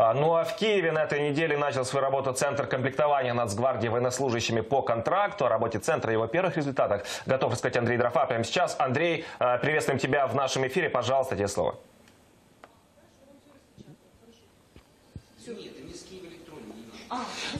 А, Ну а в Киеве на этой неделе начал свою работу Центр комплектования Нацгвардии военнослужащими по контракту. О работе Центра и его первых результатах готов рассказать Андрей Дрофа прямо сейчас. Андрей, э, приветствуем тебя в нашем эфире. Пожалуйста, тебе слово.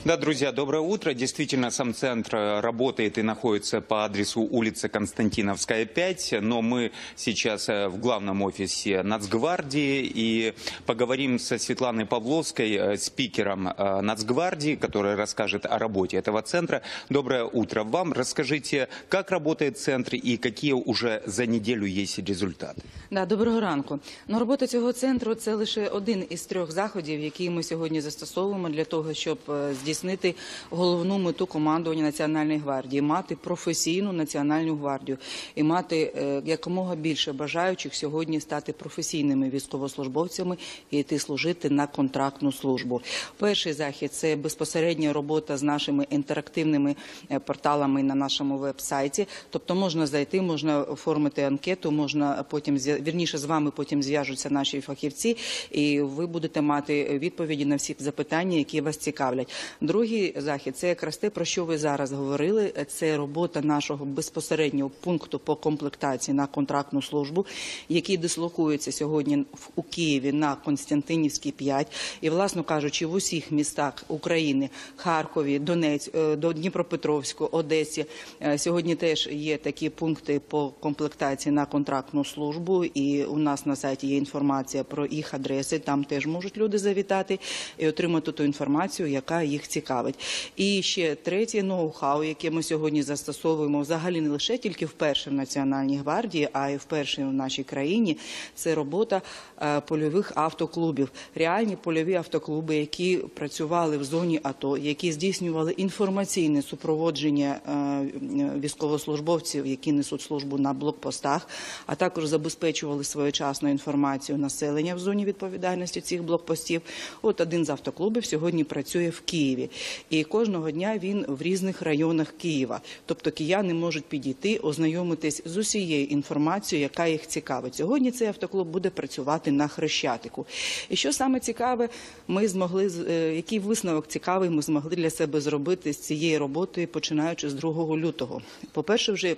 Да, друзья, доброе утро. Действительно, сам центр э, работает и находится по адресу улица Константиновская, 5. Но мы сейчас э, в главном офисе Нацгвардии и поговорим со Светланой Павловской, э, спикером э, Нацгвардии, которая расскажет о работе этого центра. Доброе утро вам. Расскажите, как работает центр и какие уже за неделю есть результаты? Да, доброго ранку. Ну, робота цього центру це лише один із трьох заходів, які ми сьогодні застосовуємо для того, щоб е, здійснити головну мету командування Національної гвардії мати професійну національну гвардію і мати е, якомога більше бажаючих сьогодні стати професійними військовослужбовцями і йти служити на контрактну службу. Перший захід це безпосередня робота з нашими інтерактивними е, порталами на нашому веб-сайті. Тобто можна зайти, можна оформити анкету, можна потім вірніше з вами потім зв'яжуться наші фахівці, і ви будете мати відповіді на всі запитання, які вас цікавлять. Другий захід це якраз те, про що ви зараз говорили. Це робота нашого безпосереднього пункту по комплектації на контрактну службу, який дислокується сьогодні у Києві на Константинівській 5. І, власно кажучи, в усіх містах України, Харкові, Донець, е, Дніпропетровську, Одесі. е, Сьогодні теж є такі пункти по комплектації на контрактну службу. І у нас на сайті є інформація про їх адреси. Там теж можуть люди завітати і отримати ту інформацію, яка їх цікавить. І ще третє ноу-хау, яке ми сьогодні застосовуємо взагалі не лише тільки вперше в Національній гвардії, а й вперше в нашій країні. Це робота е, польових автоклубів, реальні польові автоклуби, які працювали в зоні АТО, які здійснювали інформаційне супроводження е, військовослужбовців, які несуть службу на блокпостах, а також забезпечували своєчасну інформацію населення в зоні відповідальності цих блокпостів. От один з автоклубів сьогодні працює в Києві, і кожного дня він в різних районах Києва. Тобто кияни можуть підійти, ознайомитись з усією інформацією, яка їх цікавить. Сьогодні цей автоклуб буде працювати на Хрещатику. І що саме цікаве, ми змогли е, який висновок цікавий ми змогли для себе зробити з цієї роботи, починаючи з 2 лютого. По-перше, вже е,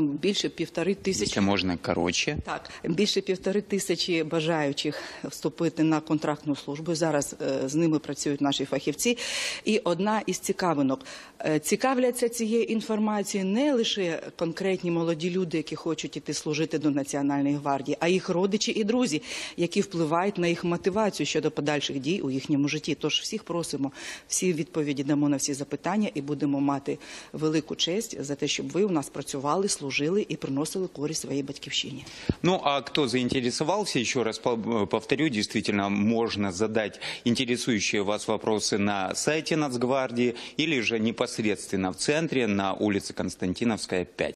більше півтори тисячі Если можно, короче. так, більше півтори тисячі бажаючих вступити на контрактну службу. Зараз е, з ними працюють наші фахівці. І одна із цікавинок Е, цікавляться цією інформацією не лише конкретні молоді люди, які хочуть іти служити до Національної гвардії, а їх родичі і друзі, які впливають на їх мотивацію щодо подальших дій у їхньому житті. Тож всіх просимо, всі відповіді дамо на всі запитання і будемо мати велику честь за те, щоб ви у нас працювали, служили і приносили користь своїй батьківщині. Ну, а кто заинтересовался, еще раз по- повторю, действительно, можно задать интересующие вас вопросы на сайте Нацгвардии или же непосредственно в центре на улице Константиновская, 5.